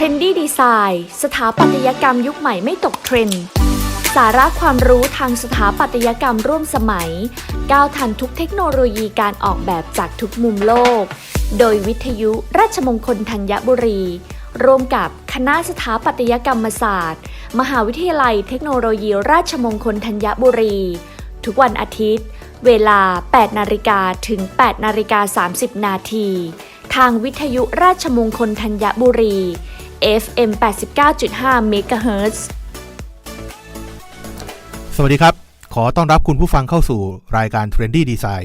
Trendy Design สถาปัตยกรรมยุคใหม่ไม่ตกเทรนด์สาระความรู้ทางสถาปัตยกรรมร่วมสมัย ก้าวทันทุกเทคโนโลยีการออกแบบจากทุกมุมโลก โดยวิทยุราชมงคลธัญบุรี ร่วมกับคณะสถาปัตยกรรมศาสตร์ มหาวิทยาลัยเทคโนโลยีราชมงคลธัญบุรี ทุกวันอาทิตย์ เวลา 8 นาฬิกาถึง 8 นาฬิกา 30 นาที ทางวิทยุราชมงคลธัญบุรี FM 89.5 MHz สวัสดีครับ ขอต้อนรับคุณผู้ฟังเข้าสู่รายการ Trendy Design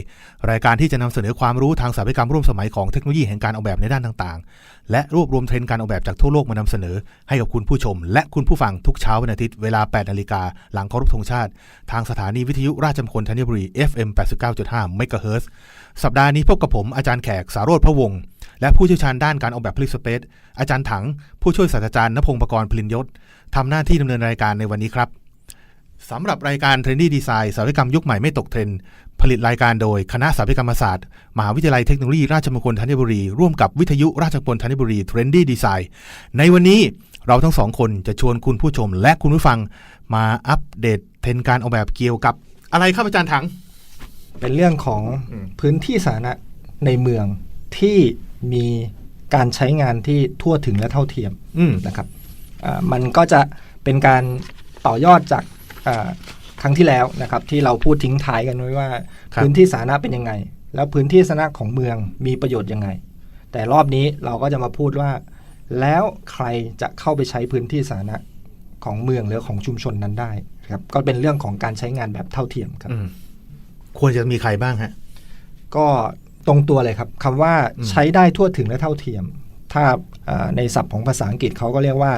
รายการที่จะนำเสนอความรู้ทางสถาปัตยกรรมร่วมสมัยของเทคโนโลยีแห่งการออกแบบในด้านต่างๆ และรวบรวมเทรนด์การออกแบบจากทั่วโลกมานำเสนอ ให้กับคุณผู้ชม และคุณผู้ฟังทุกเช้าวันอาทิตย์เวลา 8 นาฬิกาหลังเคารพธงชาติ ทางสถานีวิทยุราชมงคลธัญบุรี FM 89.5 MHz สัปดาห์นี้พบกับผมอาจารย์แขกสารโรธพระวงศ์ และผู้เชี่ยวชาญด้านการออกแบบผลิตสเปซอาจารย์ถัง ผู้ช่วยศาสตราจารย์ณพงศ์ประกรณ์พลินยศทำหน้าที่ดำเนินรายการในวันนี้ครับสำหรับรายการ Trendy Design สถาปัตยกรรมยุคใหม่ไม่ตกเทรนด์ผลิตรายการโดยคณะสถาปัตยกรรมศาสตร์ มหาวิทยาลัยเทคโนโลยีราชมงคลธัญบุรี ร่วมกับวิทยุราชมงคลธัญบุรี Trendy Design ในวันนี้เราทั้งสองคนจะชวนคุณผู้ชมและคุณผู้ฟังมาอัปเดตเทรนด์การออกแบบเกี่ยวกับ อะไรครับอาจารย์ถัง เป็นเรื่องของพื้นที่สาธารณะในเมืองที่ มีการใช้งานที่ทั่วถึงและเท่าเทียมอืมนะครับอ่ามันก็จะเป็นการต่อยอดจากอ่าครั้งที่แล้วนะครับที่เราพูดทิ้งท้ายกันไว้ว่าครับพื้นที่สาธารณะเป็นยังไง แล้วพื้นที่สาธารณะของเมืองมีประโยชน์ยังไง แต่รอบนี้เราก็จะมาพูดว่า แล้วใครจะเข้าไปใช้พื้นที่สาธารณะของเมืองหรือของชุมชนนั้นได้ครับก็เป็นเรื่องของการใช้งานแบบเท่าเทียมครับอืมควรจะมีใครบ้างฮะก็ ตรงตัวเลยครับคำว่าอืมใช้ได้ทั่วถึงและเท่าเทียม ถ้าอ่าในศัพท์ของภาษาอังกฤษเขาก็เรียกว่า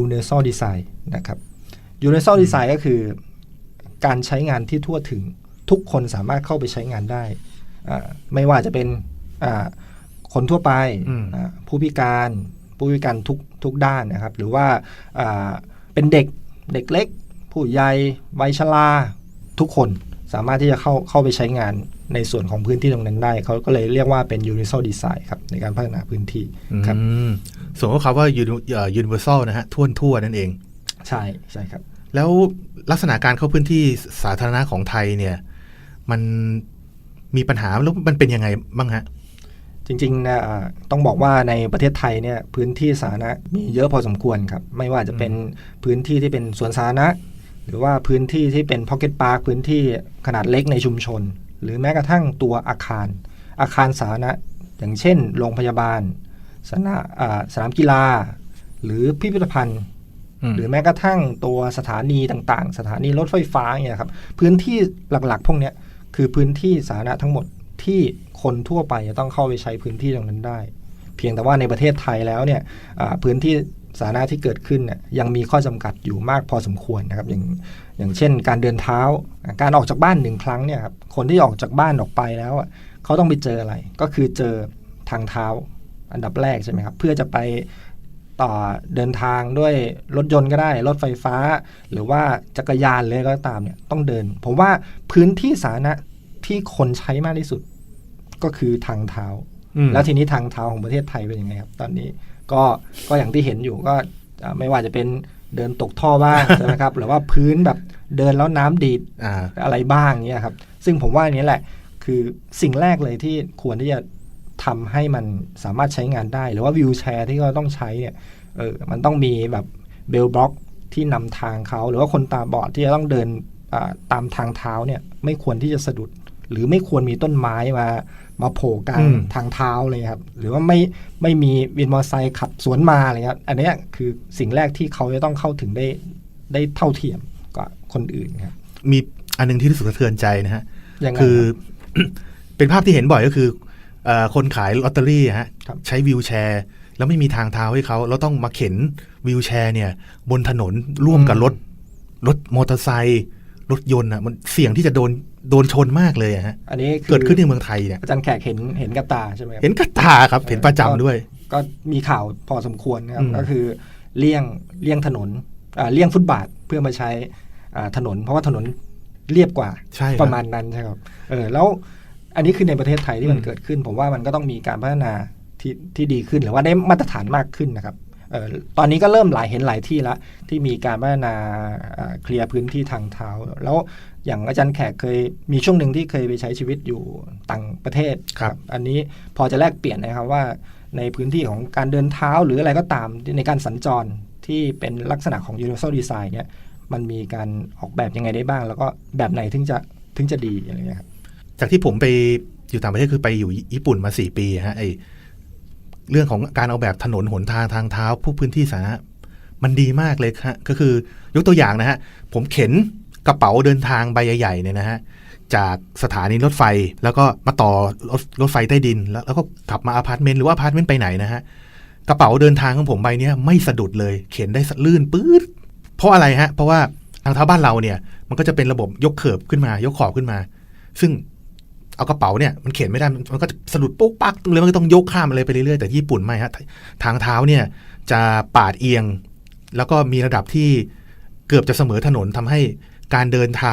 universal design นะครับ universal design ก็คือการใช้งานที่ทั่วถึงทุกคนสามารถเข้าไปใช้งานได้อ่าไม่ว่าจะเป็นอ่าคนทั่วไปอืมอ่าผู้พิการผู้พิการทุกทุกด้านนะครับ หรือว่าอ่าเป็นเด็กเด็กเล็ก ผู้ใหญ่วัยชราทุกคน สามารถที่จะเข้าเข้าไปใช้งานในส่วนของพื้นที่ตรงนั้นได้ เขาก็เลยเรียกว่าเป็น universal design ครับในการพัฒนาพื้นที่ครับอืมส่วนของคำว่า uni- เอ่อ universal นะฮะทั่วทั่วๆนั่นเอง ใช่ใช่ครับ แล้วลักษณะการเข้าพื้นที่สาธารณะของไทยเนี่ย มันมีปัญหาแล้วมันเป็นยังไงบ้างฮะจริงๆนะอ่าต้องบอกว่าในประเทศไทยเนี่ยพื้นที่สาธารณะมีเยอะพอสมควรครับ ไม่ว่าจะเป็นพื้นที่ที่เป็นสวนสาธารณะ หรือว่าพื้นที่ที่เป็นพ็อกเก็ตพาร์คพื้นที่ขนาดเล็กในชุมชน หรือแม้กระทั่งตัวอาคาร อาคารสาธารณะอย่างเช่น โรงพยาบาล สนามอ่าสนามกีฬา หรือพิพิธภัณฑ์อืมหรือแม้กระทั่งตัวสถานีต่างๆ สถานีรถไฟฟ้าเนี่ยครับพื้นที่หลักๆ พวกเนี้ยคือพื้นที่สาธารณะทั้งหมดที่คนทั่วไปจะต้องเข้าไปใช้พื้นที่ตรงนั้นได้ เพียงแต่ว่าในประเทศไทยแล้วเนี่ยอ่าพื้นที่ สาธารณะที่เกิดขึ้นเนี่ยยังมีข้อจำกัดอยู่มากพอสมควรนะครับอย่างอย่างเช่น การเดินเท้าอ่าการออกจากบ้านหนึ่งครั้งเนี่ยครับคนที่ออกจากบ้านออกไปแล้วอะเขาต้องไปเจออะไร ก็คือเจอทางเท้าอันดับแรกใช่ไหมครับเพื่อจะไปต่อเดินทางด้วยรถยนต์ก็ได้ รถไฟฟ้า หรือว่าจักรยานเลยก็ตามเนี่ยต้องเดิน ผมว่าพื้นที่สาธารณะที่คนใช้มากที่สุด ก็คือทางเท้าอืมแล้วทีนี้ทางเท้าของประเทศไทยเป็นยังไงครับ ตอนนี้ ก็ก็อย่างที่เห็นอยู่ก็อ่าไม่ว่าจะเป็นเดินตกท่อบ้างใช่ไหมครับหรือว่าพื้นแบบเดินแล้วน้ำดีดอ่าอะไรบ้างเนี่ยครับ ซึ่งผมว่าอันนี้แหละคือสิ่งแรกเลยที่ควรที่จะทำให้มันสามารถใช้งานได้ หรือว่าวิวแชร์ที่เราต้องใช้เนี่ยเออมันต้องมีแบบเบลบล็อกที่นำทางเขา หรือว่าคนตาบอดที่จะต้องเดินอ่าตามทางเท้าเนี่ยไม่ควรที่จะสะดุด หรือไม่ควรมีต้นไม้มามาโผล่กลางอืมทางเท้าเลยครับ หรือว่าไม่ไม่มีวินมอเตอร์ไซค์ขับสวนมาอะไรครับ อันเนี้ยคือสิ่งแรกที่เขาจะต้องเข้าถึงได้ได้เท่าเทียมกับคนอื่นครับมีอันหนึงที่รู้สึกสะเทือนใจนะฮะยังไงคือรับเป็นภาพที่เห็นบ่อยก็คือเออคนขายลอตเตอรี่อะฮะครับใช้วิวแชร์ แล้วไม่มีทางเท้าให้เขาแล้วต้องมาเข็นวิวแชร์เนี่ย บนถนนร่วมกับรถรถมอเตอร์ไซค์รถยนต์อะมันเสี่ยงที่จะโดน โดนชนมากเลยอะฮะอันนี้คือเกิดขึ้นในเมืองไทยเนี่ยอาจารย์แขกเห็นเห็นกับตาใช่ไหมครับเห็นกับตาครับเห็นประจำด้วย ก็มีข่าวพอสมควรนะครับอืมก็คือเลี่ยงเลี่ยงถนนอ่าเลี่ยงฟุตบาทเพื่อมาใช้อ่าถนน เพราะว่าถนนเรียบกว่าใช่คปบระมาณนั้นใช่ครับเออแล้วอันนี้คือในประเทศไทยที่มันอืมเกิดขึ้น ผมว่ามันก็ต้องมีการพัฒนาที่ที่ดีขึ้นหรือว่าได้มาตรฐานมากขึ้นนะครับเอ่อ ตอนนี้ก็เริ่มหลายเห็นหลายที่แล้วที่มีการพัฒนาอ่าเคลียร์พื้นที่ทางเท้า แล้วอย่างอาจารย์แขกเคยมีช่วงหนึ่งที่เคยไปใช้ชีวิตอยู่ต่างประเทศครับ อันนี้พอจะแลกเปลี่ยนนะครับว่าในพื้นที่ของการเดินเท้าหรืออะไรก็ตามในการสัญจรที่เป็นลักษณะของ universal design เนี่ยมันมีการออกแบบยังไงได้บ้าง แล้วก็แบบไหนถึงจะถึงจะดีอะไรเงี้ยครับจากที่ผมไปอยู่ต่างประเทศคือไปอยู่ญี่ปุ่นมาสี่ปีฮะไอ เรื่องของการเอาแบบถนนหนทางทางเท้าผู้พื้นที่สาธารณะมันดีมากเลยฮะก็คือยกตัวอย่างนะฮะผมเข็นกระเป๋าเดินทางใบใหญ่ๆเนี่ยนะฮะจากสถานีรถไฟแล้วก็มาต่อรถรถไฟใต้ดิน แล้วแล้วก็ขับมาอพาร์ตเมนต์หรือว่าอพาร์ตเมนต์ไปไหนนะฮะกระเป๋าเดินทางของผมใบนี้ไม่สะดุดเลย เข็นได้ลื่นปื๊ดเพราะอะไรฮะ เพราะว่าทางเท้าบ้านเราเนี่ย มันก็จะเป็นระบบยกเขิบขึ้นมายกขอบขึ้นมา ซึ่ง เอากระเป๋าเนี่ยมันเข็นไม่ได้มันก็จะสะดุดปุ๊กปักเลยมันก็ต้องยกข้ามอะไรไปเรื่อยๆแต่ญี่ปุ่นไม่ฮะทางเท้าเนี่ยจะปาดเอียง แล้วก็มีระดับที่เกือบจะเสมอถนนทำให้การเดินเท้า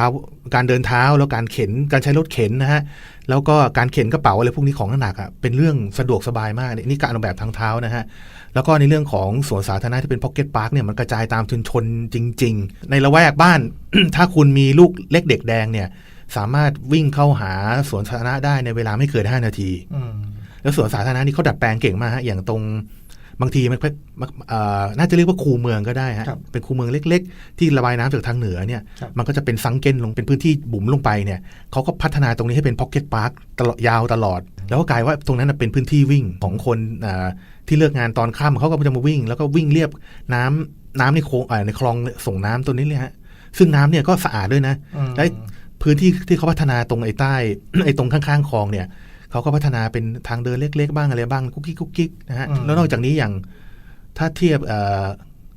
การเดินเท้าแล้วการเข็นการใช้รถเข็นนะฮะแล้วก็การเข็นกระเป๋าอะไรพวกนี้ของหนักอะเป็นเรื่องสะดวกสบายมากนี่ยนี่การออกแบบทางเท้านะฮะแล้วก็ในเรื่องของสวนสาธารณะที่เป็นพ็อกเก็ตพาร์คเนี่ยมันกระจายตามชุมชนจริง ๆ ในละแวกบ้าน ถ้าคุณมีลูกเล็กเด็กแดงเนี่ย สามารถวิ่งเข้าหาสวนสาธารณะได้ในเวลาไม่เกิน5นาทีอืมแล้วสวนสาธารณะนี่เขาดัดแปลงเก่งมากฮะอย่างตรงบางทีมันมันเอ่อน่าจะเรียกว่าคูเมืองก็ได้ฮะครับเป็นคูเมืองเล็ก ๆ ที่ระบายน้ำจากทางเหนือเนี่ยครับมันก็จะเป็นซังเก้นลงเป็นพื้นที่บุ๋มลงไปเนี่ยเขาก็พัฒนาตรงนี้ให้เป็นพ็อกเก็ตพาร์คตลอดยาวตลอด แล้วก็กลายว่าตรงนั้นนะเป็นพื้นที่วิ่งของคนอ่าที่เลิกงานตอนค่ำเขาก็จะมาวิ่ง แล้วก็วิ่งเรียบน้ำน้ำในโคงอ่าในคลองส่งน้ำตัวนี้เลยฮะซึ่งน้ำเนี่ยก็สะอาดด้วยนะอืมและ พื้นที่ที่เขาพัฒนาตรงไอ้ใต้ไอ้ตรงข้างๆคลองเนี่ยเขาก็พัฒนาเป็นทางเดินเล็ก ๆ บ้างอะไรบ้างกุ๊กกิ๊กกุ๊กกิ๊กนะฮะอืมแล้วนอกจากนี้อย่างถ้าเทียบเอ่อ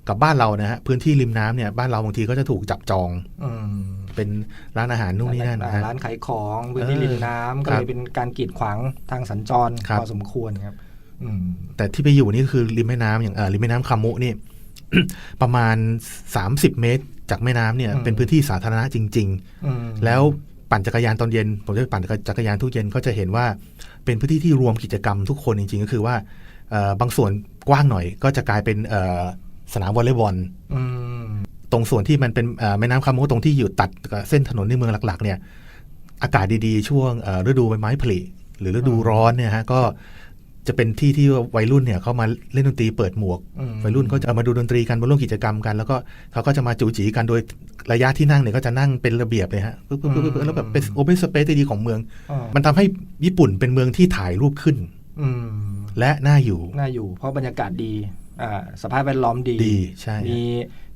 กับบ้านเรานะฮะพื้นที่ริมน้ำเนี่ยบ้านเราบางทีก็จะถูกจับจองอืมเป็นร้านอาหารนู่นนี่นั่นนะฮะร้านขายของพื้นที่เออริมน้ำก็ครัเลบยเป็นการกีดขวางทางสัญจรครับพอสมควรครับอืมแต่ที่ไปอยู่นี่คือริมแม่น้ำอย่างเอ่อริมแม่น้ำคามุนี่ประมาณ 30 เมตร จากแม่น้ำเนี่ยอืมเป็นพื้นที่สาธารณะจริงอืมๆแล้วปั่นจักรยานตอนเย็น ผมจะไปปั่นจักรยานทุกเย็นก็จะเห็นว่าเป็นพื้นที่ที่รวมกิจกรรมทุกคนจริง ๆ ก็คือว่าเอ่อบางส่วนกว้างหน่อย ก็จะกลายเป็นเอ่อสนามวอลเลย์บอลอืมตรงส่วนที่มันเป็นเอ่อแม่น้ำคาโมตรงที่อยู่ตัดกับเส้นถนนในเมืองหลัก ๆ เนี่ย อากาศดีๆ ช่วงเอ่อฤดูใบไม้ผลิหรือฤดูร้อนเนี่ยฮะก็ จะเป็นที่ที่วัยรุ่นเนี่ยเขามาเล่นดนตรีเปิดหมวกอืมวัยรุ่นก็จะมาดูดนตรีกันมาร่วมกิจกรรมกัน แล้วก็เขาก็จะมาจูจีกันโดยระยะที่นั่งเนี่ยก็จะนั่งเป็นระเบียบเลยฮะปึ๊บปึ๊บปึ๊บปึ๊บแล้วแบบเป็นโอเพนสเปซที่ดีของเมืองอ่ามันทำให้ญี่ปุ่นเป็นเมืองที่ถ่ายรูปขึ้นอืมและน่าอยู่น่าอยู่ เพราะบรรยากาศดีอ่าสภาพแวดล้อมดีดีใช่มี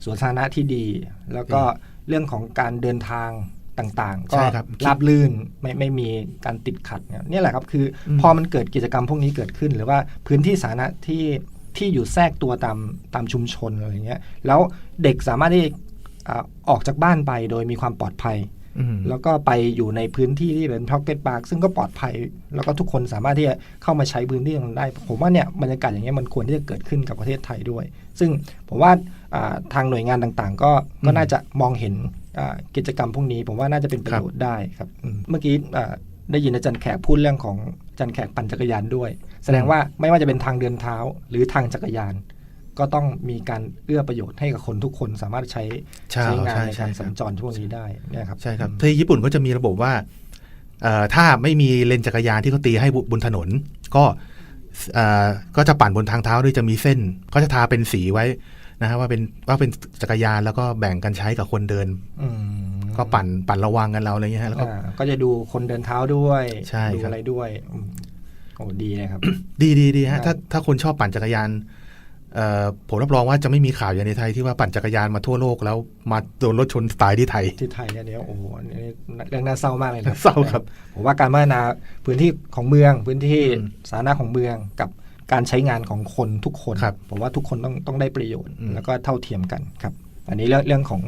สวนสาธารณะที่ดี แล้วก็เรื่องของการเดินทาง ต่างๆ ก็ใช่ครับราบลื่นไม่ไม่มีการติดขัดเนี่ยนี่แหละครับคืออมพอมันเกิดกิจกรรมพวกนี้เกิดขึ้น หรือว่าพื้นที่สาธารณะที่ที่อยู่แทรกตัวตามตามชุมชนอะไรเงี้ยแล้วเด็กสามารถที่อ่าออกจากบ้านไปโดยมีความปลอดภัยอืมแล้วก็ไปอยู่ในพื้นที่ที่เป็นพ็อกเก็ต a r k ซึ่งก็ปลอดภัย แล้วก็ทุกคนสามารถที่จะเข้ามาใช้พื้นที่ตรงนั้นได้ ผมว่าเนี่ยบรรยากาศอย่างเงี้ยมันควรที่จะเกิดขึ้นกับประเทศไทยด้วย ซึ่งผมว่าอ่าทางหน่วยงานต่างๆ ก็ก็อืมน่าจะมองเห็นอ่า กิจกรรมพวกนี้ ผมว่าน่าจะเป็นประโยชน์ได้ครับอืมเมื่อกี้อ่าได้ยินอาจารย์แขกพูดเรื่องของอาจารย์แขกปั่นจักรยานด้วย แสดงว่าไม่ว่าจะเป็นทางเดินเท้าหรือทางจักรยาน ก็ต้องมีการเอื้อประโยชน์ให้กับคนทุกคนสามารถใช้ใช่ใช้งานใช่ในใช่การคสัรับญจรพวกนี้ได้เนะครับใช่ครับที่ญี่ปุ่นก็จะมีระบบว่าเอ่อถ้าไม่มีเลนจักรยานที่เขาตีให้บนถนน ก็เอ่อก็จะปั่นบนทางเท้าด้วยจะมีเส้น ก็จะทาเป็นสีไว้ นะฮะว่าเป็นว่าเป็นจักรยานแล้วก็แบ่งกันใช้กับคนเดินอืมก็ปั่นปั่นระวังกันเราอะไรเงี้ยฮะแล้วก็อ่าก็จะดูคนเดินเท้าด้วยใช่ดูครับอะไรด้วยอืมโอ้ดีนะครับ ดีดีดีครัฮะบถ้าถ้าคนชอบปั่นจักรยานเอ่อผมรับรองว่าจะไม่มีข่าวอย่างในไทยที่ว่าปั่นจักรยานมาทั่วโลกแล้วมาโดนรถชนตายที่ไทย ที่ไทยเนี่ยเดี๋ยวโอ้โหอันนี้เรื่องน่าเศร้ามากเลยนะเศร้าครับผมว่าการพัฒนาพื้นที่ของเมืองพื้นที่อืมสาธารณะของเมืองกับ การใช้งานของคนทุกคนครับผมว่าทุกคนต้องต้องได้ประโยชน์อืมแล้วก็เท่าเทียมกันครับ อันนี้เรื่องเรื่องของ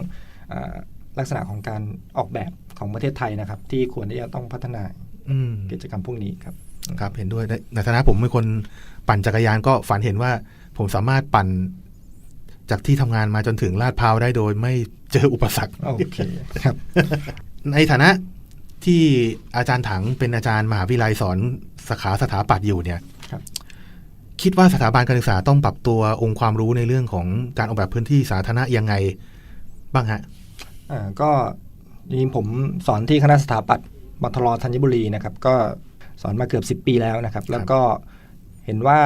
อาลักษณะของการออกแบบของประเทศไทยนะครับ ที่ควรที่จะต้องพัฒนาอืมกิจกรรมพวกนี้ครับครับ เห็นด้วยในในฐานะผมเป็นคนปั่นจักรยานก็ฝันเห็นว่าผมสามารถปั่นจากที่ทำงานมาจนถึงลาดพร้าวได้โดยไม่เจออุปสรรคโอเคครับ ในฐานะที่อาจารย์ถังเป็นอาจารย์มหาวิทยาลัยสอนสาขาสถาปัตย์อยู่เนี่ย ครับคิดว่าสถาบันการศึกษาต้องปรับตัวองค์ความรู้ในเรื่องของการออกแบบพื้นที่สาธารณะยังไงบ้างฮะอ่าก็จริงๆผมสอนที่คณะสถาปัตย์มทรธัญบุรีนะครับ ก็สอนมาเกือบ 10 ปีแล้วนะครับ แล้วก็เห็นว่า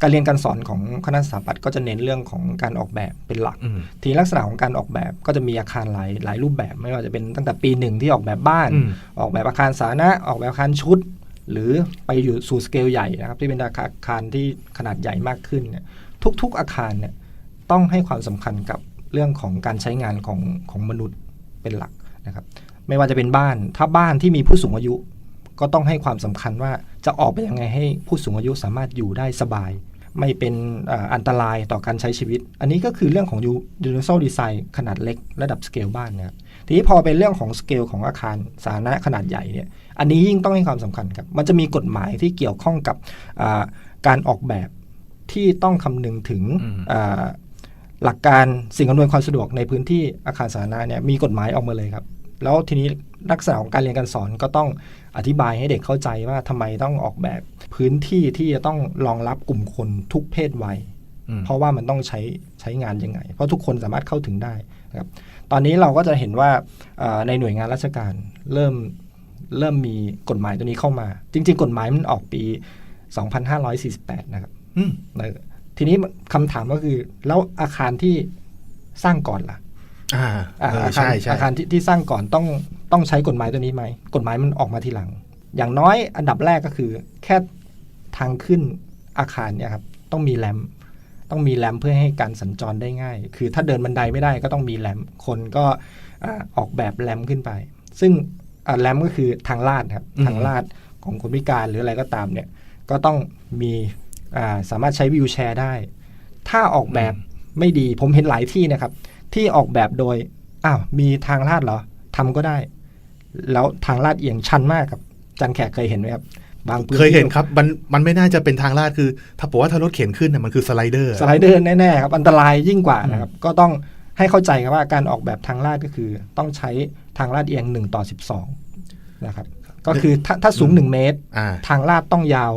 การเรียนการสอนของคณะสถาปัตย์ก็จะเน้นเรื่องของการออกแบบเป็นหลักอืมทีลักษณะของการออกแบบก็จะมีอาคารหลายหลายรูปแบบ ไม่ว่าจะเป็นตั้งแต่ปีหนึ่งที่ออกแบบบ้านอืมออกแบบอาคารสาธารณะออกแบบอาคารชุด หรือไปอยู่สู่สเกลใหญ่นะครับที่เป็นอาคารที่ขนาดใหญ่มากขึ้นเนี่ยทุก ๆอาคารเนี่ยต้องให้ความสำคัญกับเรื่องของการใช้งานของของมนุษย์เป็นหลักนะครับ ไม่ว่าจะเป็นบ้านถ้าบ้านที่มีผู้สูงอายุ ก็ต้องให้ความสำคัญว่าจะออกไปยังไงให้ผู้สูงอายุสามารถอยู่ได้สบาย ไม่เป็นอันตรายต่อการใช้ชีวิต อันนี้ก็คือเรื่องของ universal design ขนาดเล็ก ระดับสเกลบ้านนะครับทีนี้พอเป็นเรื่องของสเกลของอาคารสาธารณะขนาดใหญ่เนี่ย อันนี้ยิ่งต้องให้ความสำคัญครับ มันจะมีกฎหมายที่เกี่ยวข้องกับอ่าการออกแบบที่ต้องคำนึงถึงอืมอ่าหลักการสิ่งอำนวยความสะดวกในพื้นที่อาคารสาธารณะเนี่ยมีกฎหมายออกมาเลยครับ แล้วทีนี้ลักษณะของการเรียนการสอนก็ต้องอธิบายให้เด็กเข้าใจว่าทำไมต้องออกแบบพื้นที่ที่จะต้องรองรับกลุ่มคนทุกเพศวัยอืมเพราะว่ามันต้องใช้ใช้งานยังไง เพราะทุกคนสามารถเข้าถึงได้นะครับตอนนี้เราก็จะเห็นว่าเอ่อในหน่วยงานราชการเริ่ม เริ่มมีกฎหมายตัวนี้เข้ามา จริง ๆ กฎหมายมันออกปี 2548 นะครับอืมเออทีนี้คำถามก็คือ แล้วอาคารที่สร้างก่อนล่ะอ่าอ่าเอออาคารใช่ใช่อาคารที่ที่สร้างก่อนต้องต้องใช้กฎหมายตัวนี้ไหมกฎหมายมันออกมาทีหลัง อย่างน้อยอันดับแรกก็คือ แค่ทางขึ้นอาคารเนี่ยครับต้องมีแรมป์ต้องมีแรมป์เพื่อให้การสัญจรได้ง่าย คือถ้าเดินบันไดไม่ได้ก็ต้องมีแรมป์คนก็อ่าออกแบบแรมป์ขึ้นไป ซึ่งอ่า แรมป์ก็คือทางลาดครับทางลาดของคนพิการหรืออะไรก็ตามเนี่ย ก็ต้องมีอ่าสามารถใช้วิวแชร์ได้ ถ้าออกแบบไม่ดีผมเห็นหลายที่นะครับ ที่ออกแบบโดยอ้าวมีทางลาดเหรอทำก็ได้ แล้วทางลาดเอียงชันมากครับอาจันแขกเคยเห็นไหมครับบางพื้นเคยเห็นที่ครับมันมันไม่น่าจะเป็นทางลาดคือ ถ้าบอกว่าถ้ารถเข็นขึ้นน่ะมันคือสไลเดอร์สไลเดอร์แน่ๆครับอันตรายยิ่งกว่านะครับ ก็ต้อง ให้เข้าใจครับว่าการออกแบบทางลาดก็คือ ต้องใช้ทางลาดเอียง1ต่อ12นะครับก็คือถ้าถ้าสูง 1 เมตรอ่าทางลาดต้องยาว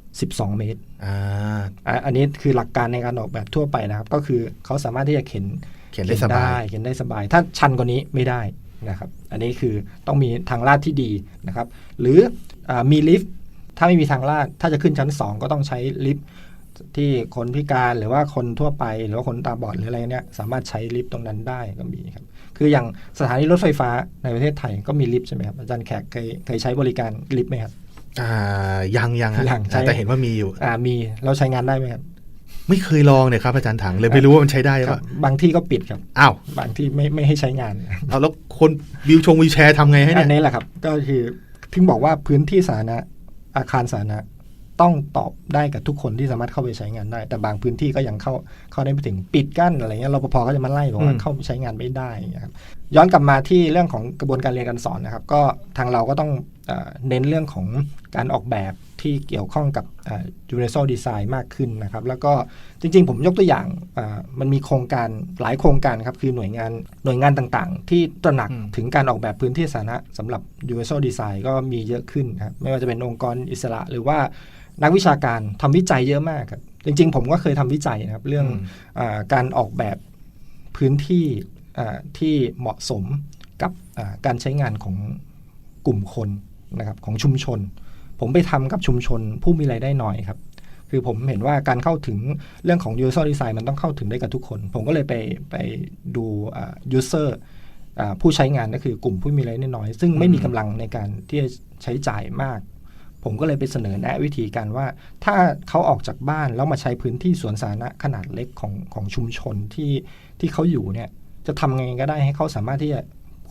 12 เมตรอ่าอะอันนี้คือหลักการในการออกแบบทั่วไปนะครับ ก็คือเขาสามารถที่จะเข็นเขียนได้สบายเขียนได้สบาย ถ้าชันกว่านี้ไม่ได้นะครับ อันนี้คือต้องมีทางลาดที่ดีนะครับ หรืออามีลิฟต์ถ้าไม่มีทางลาดถ้าจะขึ้นชั้น 2 ก็ต้องใช้ลิฟต์ ที่คนพิการหรือว่าคนทั่วไป หรือว่าคนตาบอดหรืออะไรเนี้ยสามารถใช้ลิฟต์ตรงนั้นได้ก็มีครับ คืออย่างสถานีรถไฟฟ้าในประเทศไทยก็มีลิฟต์ใช่ไหมครับอาจารย์แขกเคยเคยใช้บริการลิฟต์ไหมครับอ่ายังยังฮะยังใช่แต่เห็นว่ามีอยู่ อ่ามีเราใช้งานได้ไหมครับไม่เคยลองเนี่ยครับอาจารย์ถังเลยไม่รู้ว่ามันใช้ได้หรือคเปรับล่าบางที่ก็ปิดครับอ้าวบางที่ไม่ไม่ให้ใช้งานเอาแล้วคนวิวชงวิวแชร์ทำไงให้อันเนี่ยนี้แหละครับ ก็คือถึงบอกว่าพื้นที่สาธารณะอาคารสาธารณะ ต้องตอบได้กับทุกคนที่สามารถเข้าไปใช้งานได้ แต่บางพื้นที่ก็ยังเข้าเข้าได้ไม่ถึงปิดกั้นอะไรเงี้ยรปภก็จะมาไล่บอกว่าเข้าไปใช้งานไม่ได้นะครับย้อนกลับมาที่เรื่องของกระบวนการเรียนการสอนนะครับ ก็ทางเราก็ต้องเออเน้นเรื่องของการออกแบบที่เกี่ยวข้องกับอ่า universal design มากขึ้นนะครับ แล้วก็จริงๆ ผมยกตัวอย่างอ่ามันมีโครงการหลายโครงการครับ คือหน่วยงานหน่วยงานต่างๆ ที่ตระหนักถึงการออกแบบพื้นที่สาธารณะสำหรับ universal design ก็มีเยอะขึ้นครับไม่ว่าจะเป็นองค์กรอิสระหรือว่า นักวิชาการทำวิจัยเยอะมากครับ จริง ๆ ผมก็เคยทำวิจัยนะครับ เรื่องอืมอาการออกแบบพื้นที่อ่าที่เหมาะสมกับอ่าการใช้งานของกลุ่มคนนะครับของชุมชน ผมไปทำกับชุมชนผู้มีรายได้น้อยครับ คือผมเห็นว่าการเข้าถึงเรื่องของ user design มันต้องเข้าถึงได้กับทุกคน ผมก็เลยไปไปดูอ่า user อ่าผู้ใช้งานก็คือกลุ่มผู้มีรายได้น้อย ซึ่งไม่มีกำลังในการที่จะใช้จ่ายมาก ผมก็เลยไปเสนอแนะวิธีการว่า ถ้าเขาออกจากบ้านแล้วมาใช้พื้นที่สวนสาธารณะขนาดเล็กของของชุมชนที่ที่เขาอยู่เนี่ยจะทำไงก็ได้ให้เขาสามารถที่จะ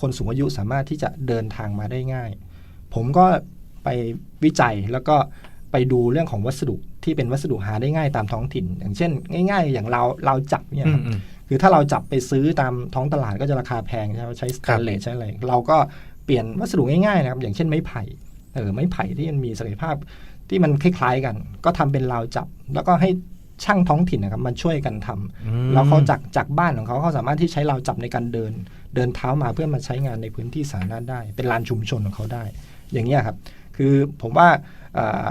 คนสูงอายุสามารถที่จะเดินทางมาได้ง่าย ผมก็ไปวิจัยแล้วก็ไปดูเรื่องของวัสดุที่เป็นวัสดุหาได้ง่ายตามท้องถิ่น อย่างเช่น ง่าย ๆ อย่างเราเราจับเนี่ยอืคมรับอืมคือถ้าเราจับไปซื้อตามท้องตลาดก็จะราคาแพงใช่ไหมใช้สแตนเลสใช้อะไรเราก็เปลี่ยนวัสดุง่ายๆนะครับอย่างเช่นไม้ไผ่ เออไม้ไผ่ที่มันมีศักยภาพที่มันคล้ายๆกัน ก็ทำเป็นราวจับ แล้วก็ให้ช่างท้องถิ่นนะครับมันช่วยกันทำอืมแล้วเขาจากจากบ้านของเขาเขาสามารถที่ใช้ราวจับในการเดิน เดินเท้ามาเพื่อมาใช้งานในพื้นที่สาธารณะได้ เป็นลานชุมชนของเขาได้ อย่างนี้ยครับ คือผมว่าอ่า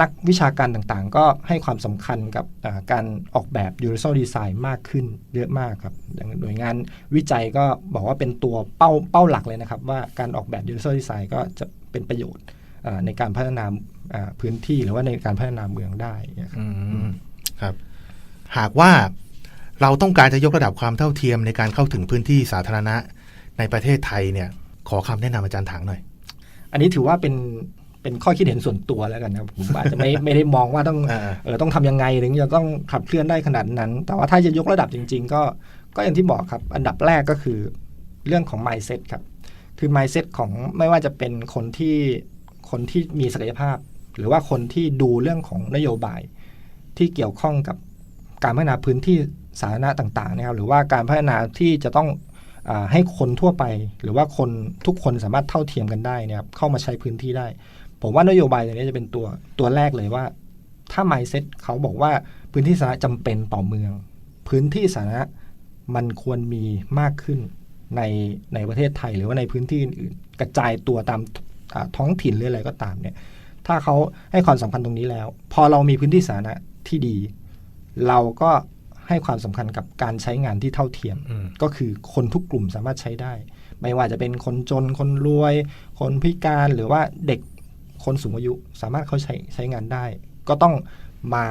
นักวิชาการต่างๆ ก็ให้ความสำคัญกับอ่าการออกแบบ universal design มากขึ้นเยอะมากครับอย่างหน่วยงานวิจัยก็บอกว่าเป็นตัวเป้าเป้าหลักเลยนะครับ ว่าการออกแบบ universal design ก็จะ เป็นประโยชน์อ่าในการพัฒนาอ่าพื้นที่หรือว่าในการพัฒนาเมืองได้นะครับอืมครับ หากว่าเราต้องการจะยกระดับความเท่าเทียมในการเข้าถึงพื้นที่สาธารณะในประเทศไทยเนี่ย ขอคำแนะนำอาจารย์ถังหน่อย อันนี้ถือว่าเป็นเป็นข้อคิดเห็นส่วนตัวแล้วกันนะครับผมอาจจะไม่ไม่ได้มองว่าต้องอ่าเออต้องทำยังไงถึงจะต้องขับเคลื่อนได้ขนาดนั้น แต่ว่าถ้าจะยกระดับจริง ๆ ก็ก็อย่างที่บอกครับ อันดับแรกก็คือเรื่องของ mindset ครับ คือ mindset ของไม่ว่าจะเป็นคนที่คนที่มีศักยภาพ หรือว่าคนที่ดูเรื่องของนโยบาย ที่เกี่ยวข้องกับการพัฒนาพื้นที่สาธารณะต่างๆนะครับหรือว่าการพัฒนาที่จะต้องอให้คนทั่วไป หรือว่าคนทุกคนสามารถเท่าเทียมกันได้นะครับเข้ามาใช้พื้นที่ได้ ผมว่านโยบายตัวนี้จะเป็นตัวตัวแรกเลยว่า ถ้า mindset เขาบอกว่าพื้นที่สาธารณะจำเป็นต่อเมือง พื้นที่สาธารณะมันควรมีมากขึ้น ในในประเทศไทย หรือว่าในพื้นที่อื่นๆกระจายตัวตามอ่าท้องถิ่นหรืออะไรก็ตามเนี่ย ถ้าเขาให้ความสำคัญตรงนี้แล้ว พอเรามีพื้นที่สาธารณะที่ดี เราก็ให้ความสำคัญกับการใช้งานที่เท่าเทียมอืมก็คือคนทุกกลุ่มสามารถใช้ได้ ไม่ว่าจะเป็นคนจนคนรวย คนพิการหรือว่าเด็กคนสูงอายุสามารถเขาใช้ใช้งานได้ ก็ต้องมา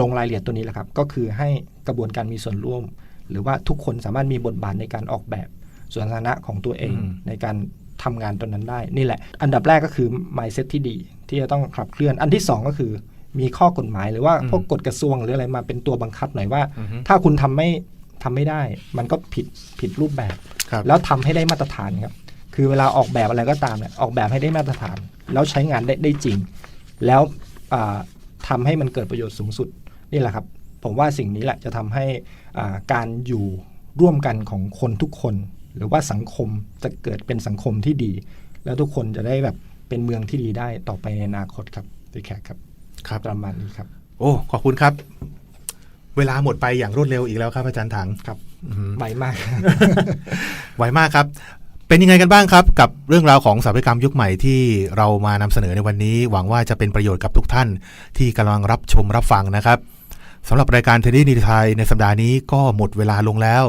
ลงรายละเอียดตัวนี้แหละครับ ก็คือให้กระบวนการมีส่วนร่วม หรือว่าทุกคนสามารถมีบทบาทในการออกแบบส่วนสาธารณะของตัวเองอืมในการทำงานตัวนั้นได้ นี่แหละ อันดับแรกก็คือ mindset ที่ดี ที่จะต้องขับเคลื่อน อันที่สองก็คือ มีข้อกฎหมายหรือว่าพวกกฎกระทรวงหรืออะไรมาเป็นตัวบังคับหน่อยว่าอือฮึถ้าคุณทำไม่ทำไม่ได้ มันก็ผิดผิดรูปแบบครับแล้วทำให้ได้มาตรฐานครับคือเวลาออกแบบอะไรก็ตามเนี่ยออกแบบให้ได้มาตรฐาน แล้วใช้งานได้ได้จริง แล้วอ่าทำาให้มันเกิดประโยชน์สูงสุดนี่แหละครับ ผมว่าสิ่งนี้แหละจะทำให้อ่า การอยู่ร่วมกันของคนทุกคน หรือว่าสังคมจะเกิดเป็นสังคมที่ดี แล้วทุกคนจะได้แบบเป็นเมืองที่ดีได้ต่อไปในอนาคตครับพี่แขกครับครับประมาณนี้ครับ โอ้ขอบคุณครับ เวลาหมดไปอย่างรวดเร็วอีกแล้วครับอาจารย์ถังครับอือฮึไวมากไวมากครับเป็นยังไงกันบ้างครับ กับเรื่องราวของสถาปัตยกรรมยุคใหม่ที่เรามานำเสนอในวันนี้ หวังว่าจะเป็นประโยชน์กับทุกท่านที่กำลังรับชมรับฟังนะครับ สำหรับรายการเทนนิสดีไทยในสัปดาห์นี้ก็หมดเวลาลงแล้ว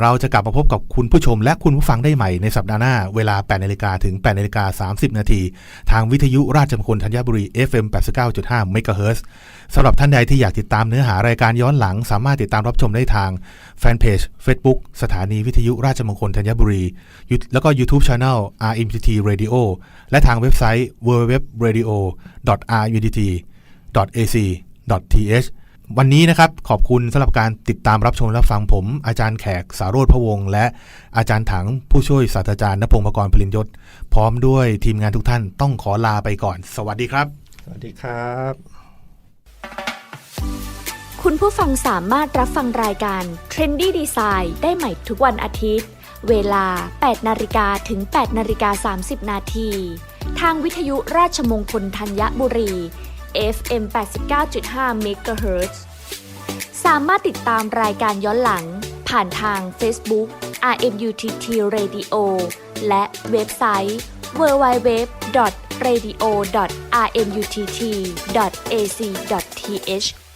เราจะกลับมาพบกับคุณผู้ชมและคุณผู้ฟังได้ใหม่ในสัปดาห์หน้า เวลา 8นาฬิกาถึง 8นาฬิกา30 นาที ทางวิทยุราชมงคลธัญบุรี FM 89.5 MHz สำหรับท่านใดที่อยากติดตามเนื้อหารายการย้อนหลัง สามารถติดตามรับชมได้ทางแฟนเพจ Facebook สถานีวิทยุราชมงคลธัญบุรี แล้วก็ YouTube Channel RMTT Radio และทางเว็บไซต์ www.rmtt.ac.th วันนี้นะครับขอบคุณสำหรับการติดตามรับชมและฟังผม อาจารย์แขกสารโรธพะวงศ์และอาจารย์ถังผู้ช่วยศาสตราจารย์นพงศ์ปกรณ์พลินยศ พร้อมด้วยทีมงานทุกท่านต้องขอลาไปก่อน สวัสดีครับ สวัสดีครับ คุณผู้ฟังสามารถรับฟังรายการ Trendy Design ได้ใหม่ทุกวันอาทิตย์ เวลา 8นาฬิกาถึง8นาฬิกา30 นาทีทางวิทยุราชมงคลธัญบุรี FM 89.5 MHz สามารถติดตามรายการย้อนหลัง ผ่านทาง Facebook RMUTT Radio และเว็บไซต์ www.radio.rmutt.ac.th